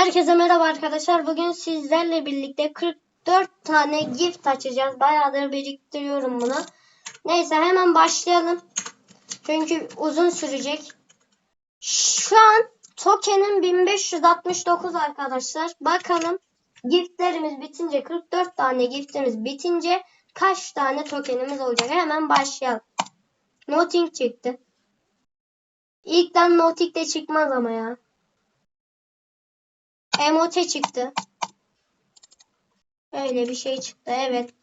Herkese merhaba arkadaşlar. Bugün sizlerle birlikte 44 tane gift açacağız. Bayağıdır biriktiriyorum bunu. Neyse hemen başlayalım. Çünkü uzun sürecek. Şu an tokenim 1569 arkadaşlar. Bakalım giftlerimiz bitince 44 tane giftimiz bitince kaç tane tokenimiz olacak. Hemen başlayalım. Nothing çıktı. İlkten Nothing de çıkmaz ama ya. Emote çıktı. Öyle bir şey çıktı. Evet.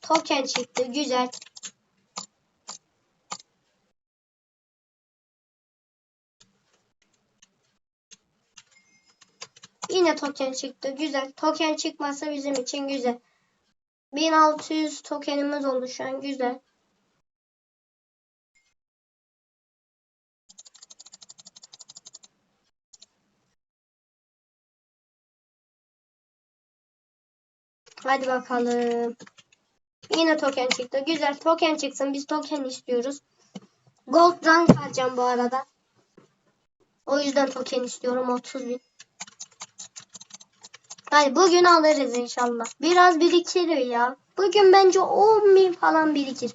Token çıktı. Güzel. Yine token çıktı. Güzel. Token çıkmasa bizim için güzel. 1600 tokenimiz oldu şu an. Güzel. Hadi bakalım. Yine token çıktı. Güzel token çıksın. Biz token istiyoruz. Gold rank alacağım bu arada. O yüzden token istiyorum. 30 bin. Hadi bugün alırız inşallah. Biraz birikir ya. Bugün bence 10 bin falan birikir.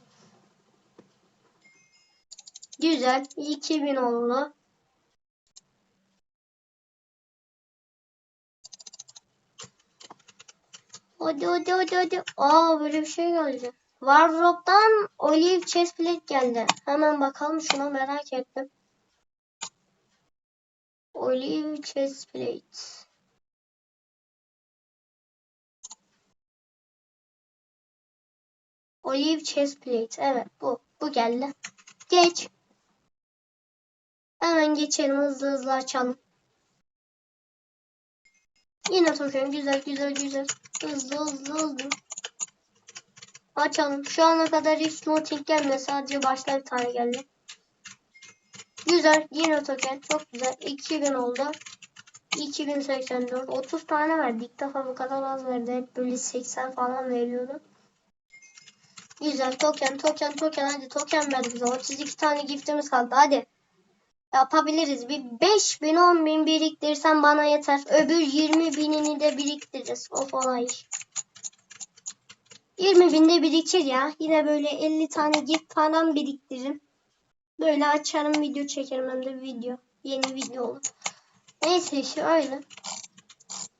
Güzel. 2000 oldu. Hadi hadi hadi hadi. Aa böyle bir şey geldi. Wardrobe'dan Olive Chestplate geldi. Hemen bakalım şuna merak ettim. Olive Chestplate. Olive Chestplate. Evet bu. Bu geldi. Geç. Hemen geçelim hızlı hızlı açalım. Yine token güzel güzel güzel. Hızlı hızlı hızlı. Açalım. Şu ana kadar hiç noting gelmedi. Sadece başta bir tane geldi. Güzel. Yine token. Çok güzel. 2000 oldu. 2084. 30 tane verdi. İlk defa bu kadar az verdi. Hep böyle 80 falan veriyordu. Güzel. Token token token. Hadi token ver bize. 32 tane giftimiz kaldı. Hadi. Yapabiliriz. Bir 5 bin 10 bin biriktirsen bana yeter. Öbür 20 binini de biriktiririz. O iş. 20 binde birikir ya. Yine böyle 50 tane gift falan biriktiririm. Böyle açarım video çekerim hem de video. Yeni video olur. Neyse işte öyle.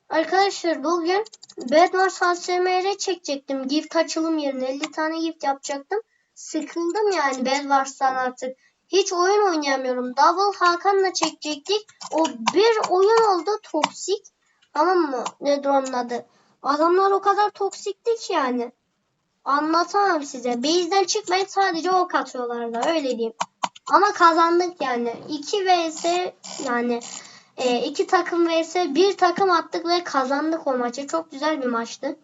Arkadaşlar bugün Bedwars ASMR çekecektim. Gift açılım yerine 50 tane gift yapacaktım. Sıkıldım yani Bedwars'tan artık. Hiç oyun oynayamıyorum. Double Hakan'la çekecektik. O bir oyun oldu toksik. Tamam mı? Nedir onun adı? Adamlar o kadar toksikti ki yani. Anlatamam size. Base'den çıkmayıp sadece ok atıyorlardı. Öyle diyeyim. Ama kazandık yani. 2 vs yani e, iki takım vs bir takım attık ve kazandık o maçı. Çok güzel bir maçtı.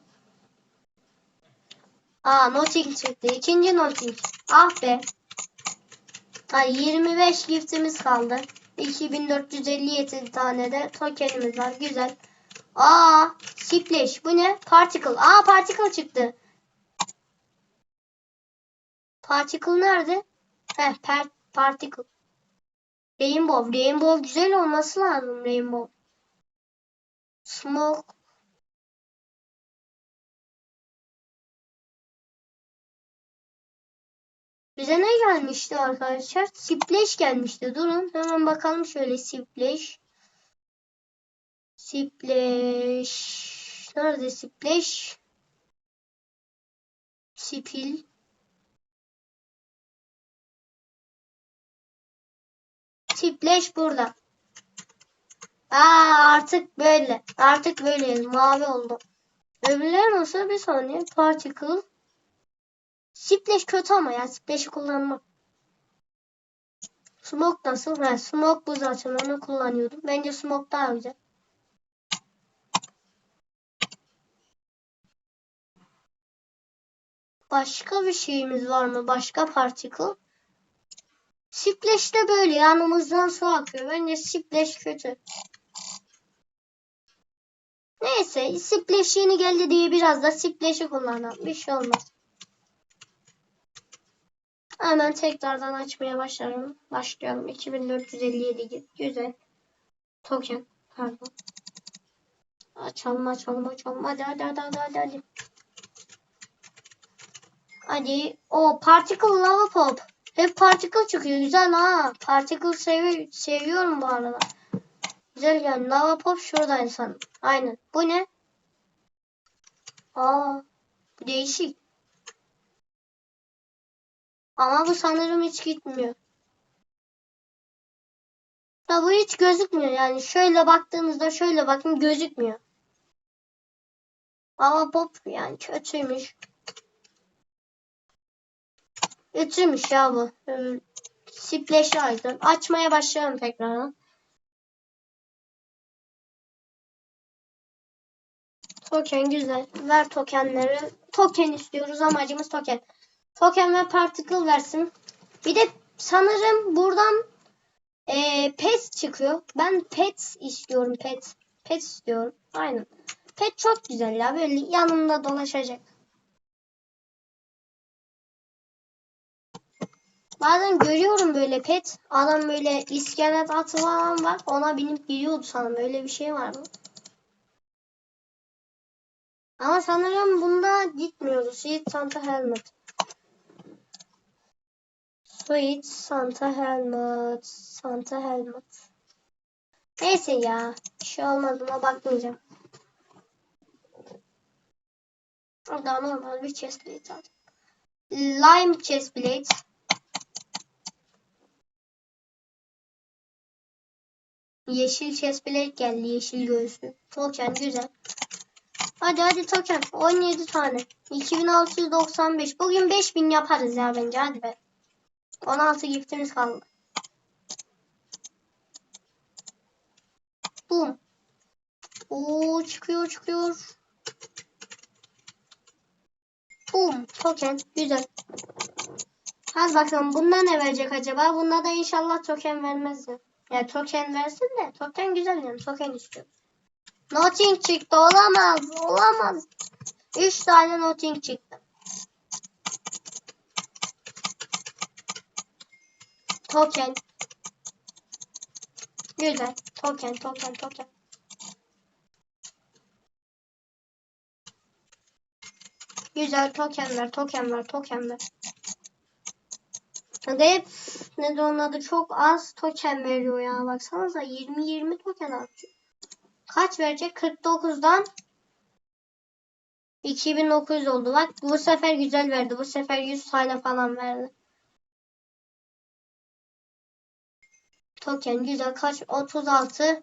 Aa Notting çıktı. İkinci Notting. Ah be. Ay 25 giftimiz kaldı. 2457 tane de tokenimiz var. Güzel. Aa, Splash. Bu ne? Particle. Aa, Particle çıktı. Particle nerede? Heh, per Particle. Rainbow. Rainbow güzel olması lazım. Rainbow. Smoke. Bize ne gelmişti arkadaşlar? Splash gelmişti. Durun hemen bakalım şöyle Splash. Splash. Nerede Splash? Spil. Splash burada. Aa artık böyle. Artık böyle mavi oldu. Öbürleri nasıl bir saniye. Particle. Splash kötü ama ya. Splash'i kullanmam. Smoke nasıl? Ha, smoke bu zaten. Onu kullanıyordum. Bence smoke daha güzel. Başka bir şeyimiz var mı? Başka particle. Splash de böyle yanımızdan su akıyor. Bence Splash kötü. Neyse Splash yeni geldi diye biraz da Splash'i kullanalım. Bir şey olmaz. Hemen tekrardan açmaya başlarım. Başlıyorum. 2457 git. Güzel. Token. Pardon. Açalım açalım açalım. Hadi hadi hadi hadi hadi. Hadi. hadi. O particle lava pop. Hep particle çıkıyor. Güzel ha. Particle sevi seviyorum bu arada. Güzel yani. Lava pop şuradaydı sanırım. Aynen. Bu ne? Aa. Değişik. Ama bu sanırım hiç gitmiyor. Ya bu hiç gözükmüyor yani. Şöyle baktığınızda şöyle bakın gözükmüyor. Ama pop yani kötüymüş. Kötüymüş ya bu. Ee, Splash item. Açmaya başlıyorum tekrardan. Token güzel. Ver tokenleri. Token istiyoruz. Amacımız token. Token ve particle versin. Bir de sanırım buradan e, pet çıkıyor. Ben pet istiyorum. Pet. Pet istiyorum. Aynen. Pet çok güzel ya. Böyle yanımda dolaşacak. Bazen görüyorum böyle pet. Adam böyle iskelet atı falan var. Ona binip gidiyordu sanırım. Öyle bir şey var mı? Ama sanırım bunda gitmiyordu. Sweet Santa Helmet. Sweet Santa Helmet. Santa Helmet. Neyse ya. Bir şey olmaz buna bakmayacağım. Orada normal bir chestplate aldım. Lime chestplate. Yeşil chestplate geldi. Yeşil göğüslü. Token güzel. Hadi hadi token. 17 tane. 2695. Bugün 5000 yaparız ya bence. Hadi be. 16 giftimiz kaldı. Boom. Oo çıkıyor çıkıyor. Boom. Token. Güzel. Hadi bakalım bunda ne verecek acaba? Bunda da inşallah token vermez ya. Ya token versin de. Token güzel yani. Token istiyor. Nothing çıktı. Olamaz. Olamaz. 3 tane nothing çıktı. Token. Güzel. Token, token, token. Güzel token ver, token ver, token ver. Hadi hep ne de onun adı çok az token veriyor ya. Baksanıza 20-20 token artıyor. Kaç verecek? 49'dan 2900 oldu. Bak bu sefer güzel verdi. Bu sefer 100 tane falan verdi. Token güzel. Kaç? 36.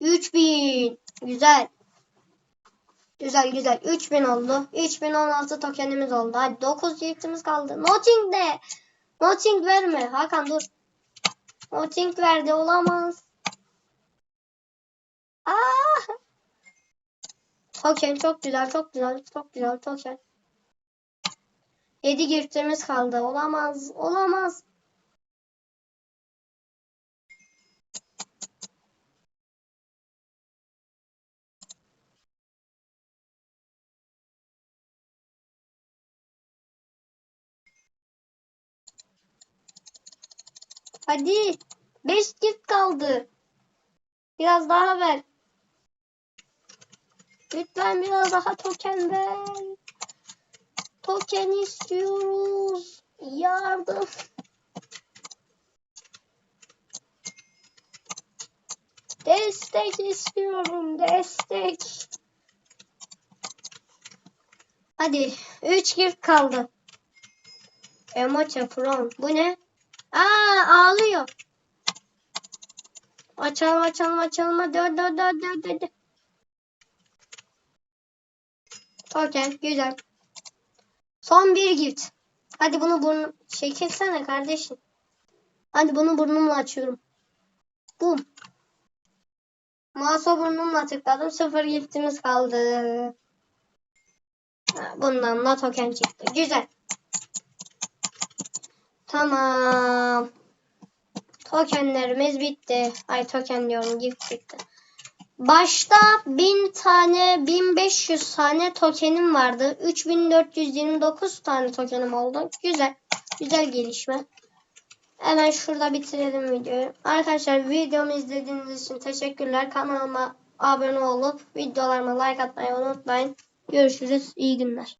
3000. Güzel. Güzel güzel. 3000 oldu. 3016 tokenimiz oldu. Hadi 9 yiğitimiz kaldı. Nothing de. Nothing verme. Hakan dur. Nothing verdi. Olamaz. Aa! Token çok güzel. Çok güzel. Çok güzel. Token. 7 giftimiz kaldı. Olamaz. Olamaz. Hadi. 5 gift kaldı. Biraz daha ver. Lütfen biraz daha token ver. Token istiyoruz. Yardım. Destek istiyorum. Destek. Hadi. 3 gift kaldı. Emote from. Bu ne? Aa ağlıyor. Açalım açalım açalım. Hadi hadi hadi hadi hadi. Token güzel. Son bir gift. Hadi bunu burnu çekilsene kardeşim. Hadi bunu burnumla açıyorum. Bum. Mouse'a burnumla tıkladım. Sıfır giftimiz kaldı. Bundan da token çıktı. Güzel. Tamam. Tokenlerimiz bitti. Ay token diyorum gift çıktı. Başta 1000 tane 1500 tane tokenim vardı. 3429 tane tokenim oldu. Güzel. Güzel gelişme. Hemen şurada bitirelim videoyu. Arkadaşlar videomu izlediğiniz için teşekkürler. Kanalıma abone olup videolarıma like atmayı unutmayın. Görüşürüz. İyi günler.